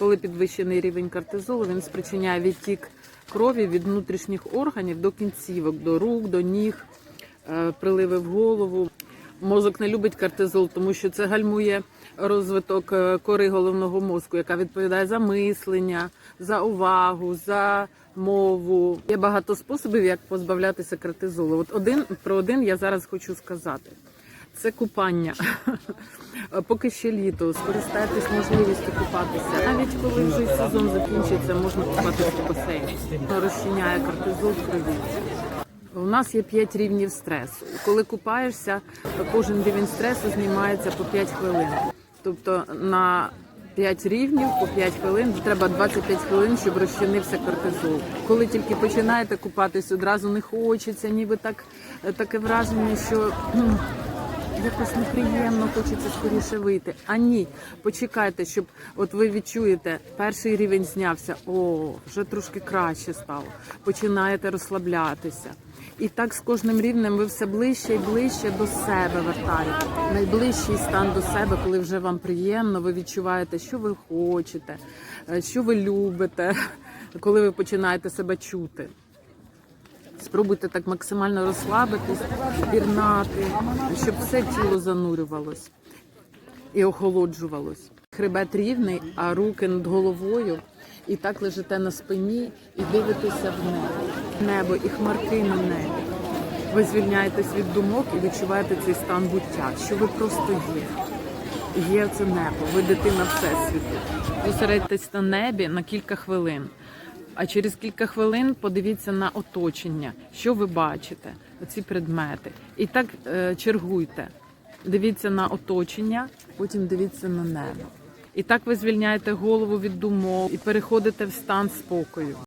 Коли підвищений рівень кортизолу, він спричиняє відтік крові від внутрішніх органів до кінцівок, до рук, до ніг, е, приливи в голову. Мозок не любить кортизол, тому що це гальмує розвиток е, кори головного мозку, яка відповідає за мислення, за увагу, за мову. Є багато способів, як позбавлятися кортизолу. От один про один я зараз хочу сказати. Це купання. Поки ще літо, скористайтесь можливістю купатися. Навіть коли вже сезон закінчиться, можна купатися в басейні. Розчиняє кортизол в крові. У нас є 5 рівнів стресу. Коли купаєшся, кожен рівень стресу знімається по 5 хвилин. Тобто на 5 рівнів по 5 хвилин треба 25 хвилин, щоб розчинився кортизол. Коли тільки починаєте купатись, одразу не хочеться, ніби так таке враження, що ну, якось неприємно, хочеться скоріше вийти. А ні, почекайте, щоб от ви відчуєте, перший рівень знявся, о, вже трошки краще стало. Починаєте розслаблятися. І так з кожним рівнем ви все ближче і ближче до себе вертаєте. Найближчий стан до себе, коли вже вам приємно, ви відчуваєте, що ви хочете, е, що ви любите, коли ви починаєте себе чути. Спробуйте так максимально розслабитись, пірнати, щоб все тіло занурювалось і охолоджувалось. Хребет рівний, а руки над головою. І так лежите на спині і дивитеся в небо. Небо і хмарки на небі. Ви звільняєтесь від думок і відчуваєте цей стан буття, що ви просто є. Є це небо, ви дитина Всесвіту. Зосередьтесь на небі на кілька хвилин. А через кілька хвилин подивіться на оточення, що ви бачите, оці предмети. І так е, чергуйте. Дивіться на оточення, потім дивіться на небо. І так ви звільняєте голову від думок і переходите в стан спокою.